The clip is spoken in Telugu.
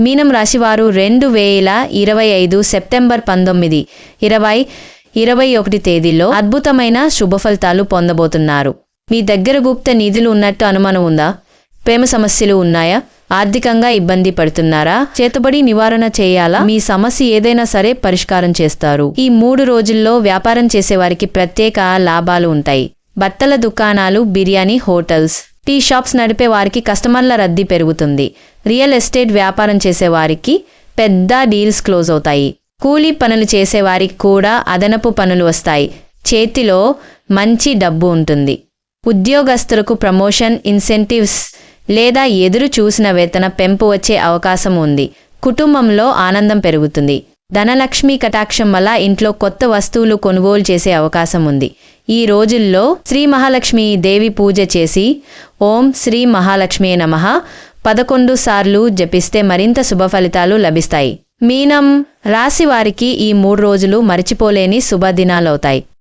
మీనం రాశివారు రెండు వేల ఇరవై ఐదు సెప్టెంబర్ పంతొమ్మిది ఇరవై ఇరవై ఒకటి తేదీలో అద్భుతమైన శుభ ఫలితాలు పొందబోతున్నారు. మీ దగ్గర గుప్త నిధులు ఉన్నట్టు అనుమానం ఉందా? ప్రేమ సమస్యలు ఉన్నాయా? ఆర్థికంగా ఇబ్బంది పడుతున్నారా? చేతబడి నివారణ చేయాలా? మీ సమస్య ఏదైనా సరే పరిష్కారం చేస్తారు. ఈ మూడు రోజుల్లో వ్యాపారం చేసేవారికి ప్రత్యేక లాభాలు ఉంటాయి. బట్టల దుకాణాలు బిర్యానీ హోటల్స్ టీ షాప్స్ నడిపే వారికి కస్టమర్ల రద్దీ పెరుగుతుంది. రియల్ ఎస్టేట్ వ్యాపారం చేసేవారికి పెద్ద డీల్స్ క్లోజ్ అవుతాయి. కూలీ పనులు చేసేవారికి కూడా అదనపు పనులు వస్తాయి. చేతిలో మంచి డబ్బు ఉంటుంది. ఉద్యోగస్తులకు ప్రమోషన్ ఇన్సెంటివ్స్ లేదా ఎదురు చూసిన వేతన పెంపు వచ్చే అవకాశం ఉంది. కుటుంబంలో ఆనందం పెరుగుతుంది. ధనలక్ష్మి కటాక్షం వల్ల ఇంట్లో కొత్త వస్తువులు కొనుగోలు చేసే అవకాశం ఉంది. ఈ రోజుల్లో శ్రీ మహాలక్ష్మి దేవి పూజ చేసి ఓం శ్రీ మహాలక్ష్మి నమః పదకొండు సార్లు జపిస్తే మరింత శుభ ఫలితాలు లభిస్తాయి. మీనం రాశివారికి ఈ మూడు రోజులు మరిచిపోలేని శుభదినాలవుతాయి